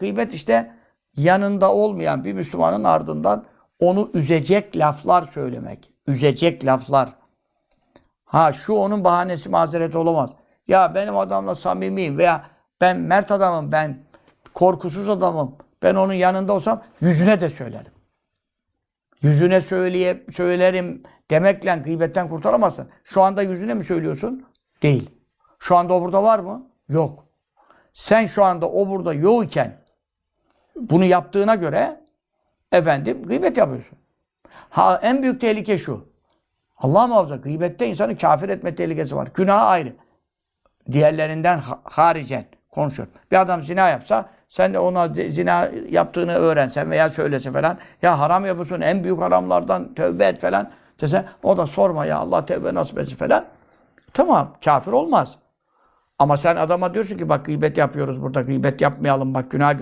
gıybet işte yanında olmayan bir Müslümanın ardından onu üzecek laflar söylemek. Üzecek laflar. Ha şu onun bahanesi mazeret olamaz. Ya benim adamla samimiyim veya ben mert adamım, ben korkusuz adamım. Ben onun yanında olsam yüzüne de söylerim. Yüzüne söyleye, söylerim demekle gıybetten kurtaramazsın. Şu anda yüzüne mi söylüyorsun? Değil. Şu anda o burada var mı? Yok. Sen şu anda o burada yok iken bunu yaptığına göre efendim gıybet yapıyorsun. Ha en büyük tehlike şu. Allah muhafaza gıybette insanı kafir etme tehlikesi var. Günah ayrı. Diğerlerinden ha- haricen konuşuyor. Bir adam zina yapsa sen de ona zi- zina yaptığını öğrensen veya söylese falan ya haram yapıyorsun en büyük haramlardan tövbe et falan dese o da sorma ya Allah tövbe nasip etsin falan. Tamam kafir olmaz. Ama sen adama diyorsun ki bak gıybet yapıyoruz burada gıybet yapmayalım bak günah.